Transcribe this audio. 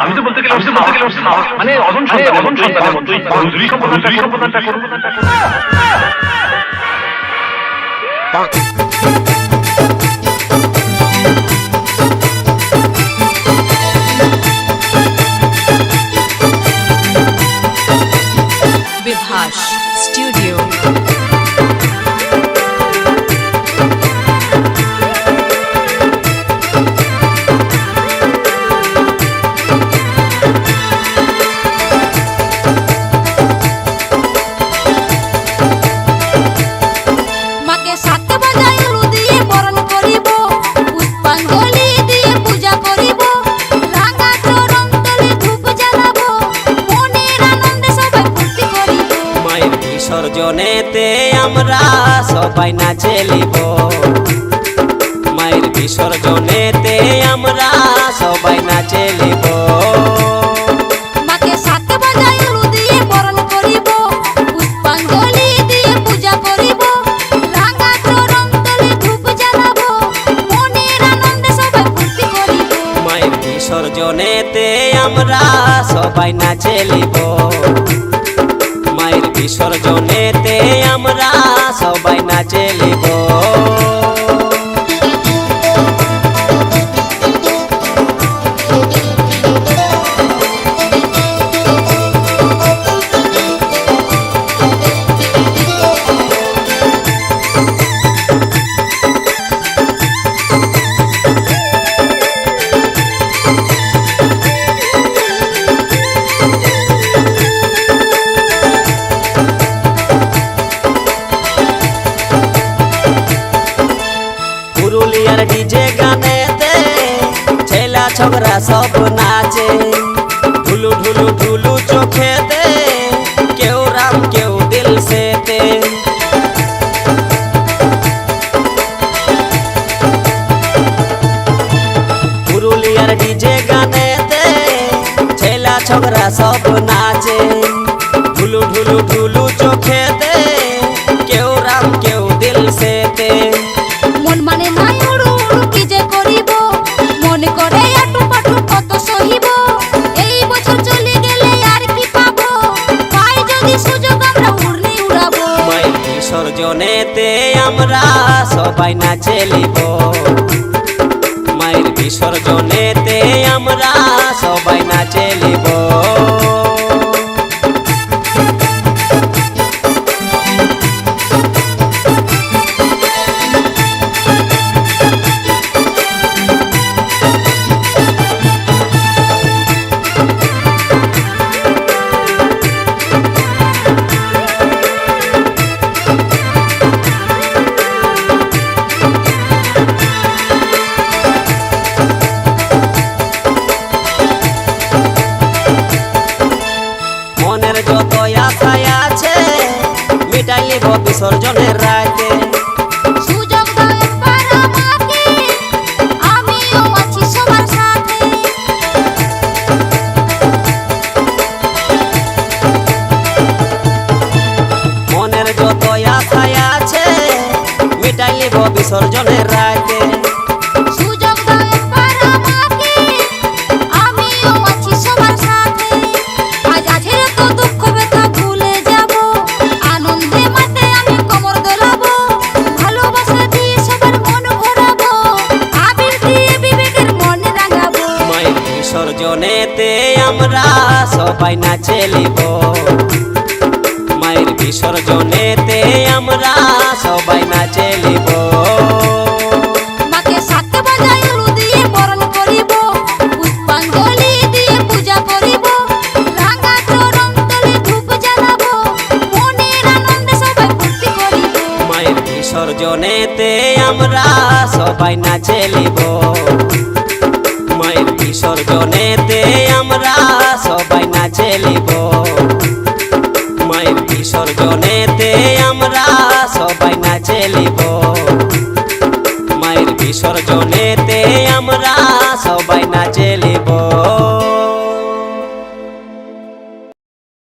আমি তো বলতে গেলে বলতে গেলে মানে অজন অজন সন্তানের মতোই সম্প্রদানটা সম্প্রদানটা করুন বিসর্জনেতে আমরা সবাই নাচে লিব। মায়ের বিসর্জনেতে আমরা সবাই নাচে লিব। বিসর্জনেতে আমরা সবাই নাচে লিব। মায়ের বিসর্জনেতে আমরা সবাই নাচে লিব। ছোকরা সব নাচে। ঢুলু ঢুলু ঢুলু চোখেতে কেউ রাম, কেউ দিল সেতে। পুরুলিয়ার ডিজে গানেতে ছেলা ছোকরা সব নাচে। বিসর্জনেতে আমরা সবাই নাচে লিব মায়ের বিসর্জনেতে মনে রাঙাবো। মায়ের বিসর্জনেতে আমরা সবাই নাচে লিব। মায়ের বিসর্জনেতে আমরা সবাই বিসর্জনেতে আমরা সবাই নাচে লিব। মায়ের বিসর্জনেতে আমরা সবাই নাচে লিব। মায়ের বিসর্জনেতে আমরা সবাই নাচে লিব। মায়ের বিসর্জনেতে